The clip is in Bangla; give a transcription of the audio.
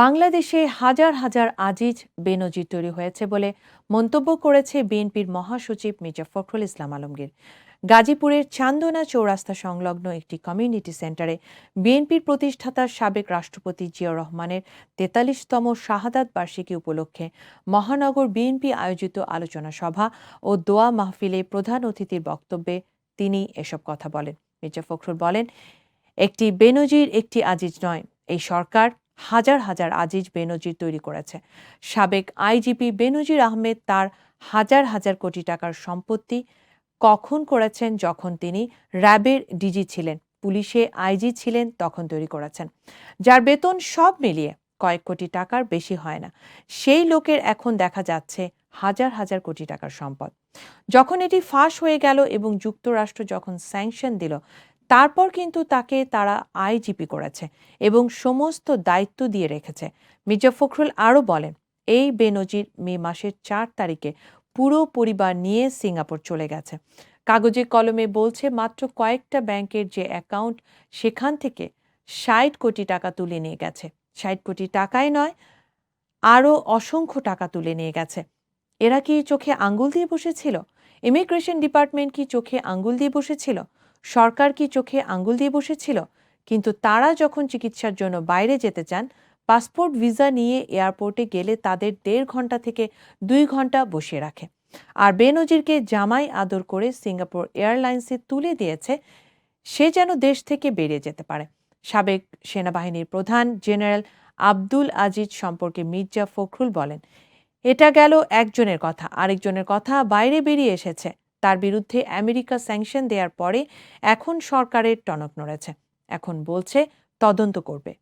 বাংলাদেশে হাজার হাজার আজিজ বেনজির তৈরি হয়েছে বলে মন্তব্য করেছে বিএনপির মহাসচিব মির্জা ফখরুল ইসলাম আলমগীর। গাজীপুরের চান্দনা চৌরাস্তা সংলগ্ন একটি কমিউনিটি সেন্টারে বিএনপির প্রতিষ্ঠাতার সাবেক রাষ্ট্রপতি জিয়া রহমানের তেতাল্লিশতম শাহাদাত বার্ষিকী উপলক্ষে মহানগর বিএনপি আয়োজিত আলোচনা সভা ও দোয়া মাহফিলে প্রধান অতিথির বক্তব্যে তিনি এসব কথা বলেন। মির্জা ফখরুল বলেন, একটি বেনজির একটি আজিজ নয়, এই সরকার হাজার হাজার আজিজ বেনজির তৈরি করেছে। সাবেক আইজিপি বেনজির আহমেদ তার হাজার হাজার কোটি টাকার সম্পত্তি কখন করেছেন যখন তিনি র্যাবের ডিজি ছিলেন, পুলিশে আইজি ছিলেন তখন তৈরি করেছেন। যার বেতন সব মিলিয়ে কয়েক কোটি টাকার বেশি হয় না। সেই লোকের এখন দেখা যাচ্ছে হাজার হাজার কোটি টাকার সম্পদ। যখন এটি ফাঁস হয়ে গেল এবং যুক্তরাষ্ট্র যখন স্যাংশন দিল তারপর কিন্তু তাকে তারা আইজিপি করেছে এবং সমস্ত দায়িত্ব দিয়ে রেখেছে। মির্জা ফখরুল আরও বলেন, এই বেনজির মে মাসের চার তারিখে পুরো পরিবার নিয়ে সিঙ্গাপুর চলে গেছে। কাগজে কলমে বলছে, মাত্র কয়েকটা ব্যাংকের যে অ্যাকাউন্ট, সেখান থেকে ষাট কোটি টাকা তুলে নিয়ে গেছে। ষাট কোটি টাকাই নয়, আরও অসংখ্য টাকা তুলে নিয়ে গেছে। এরা কি চোখে আঙ্গুল দিয়ে বসেছিল? ইমিগ্রেশন ডিপার্টমেন্ট কি চোখে আঙ্গুল দিয়ে বসেছিল? সরকার কি চোখে আঙ্গুল দিয়ে বসেছিল? কিন্তু তারা যখন চিকিৎসার জন্য বাইরে যেতে চান, পাসপোর্ট ভিসা নিয়ে এয়ারপোর্টে গেলে তাদের দেড় ঘণ্টা থেকে দুই ঘণ্টা বসিয়ে রাখে। আর বেনজিরকে জামাই আদর করে সিঙ্গাপুর এয়ারলাইন্সে তুলে দিয়েছে, সে যেন দেশ থেকে বেরিয়ে যেতে পারে। সাবেক সেনাবাহিনীর প্রধান জেনারেল আব্দুল আজিজ সম্পর্কে মির্জা ফখরুল বলেন, এটা গেল একজনের কথা, আরেকজনের কথা বাইরে বেরিয়ে এসেছে। তার বিরুদ্ধে আমেরিকা স্যাংশন দেওয়ার পরে এখন সরকারের টনক নড়েছে। এখন বলছে তদন্ত করবে।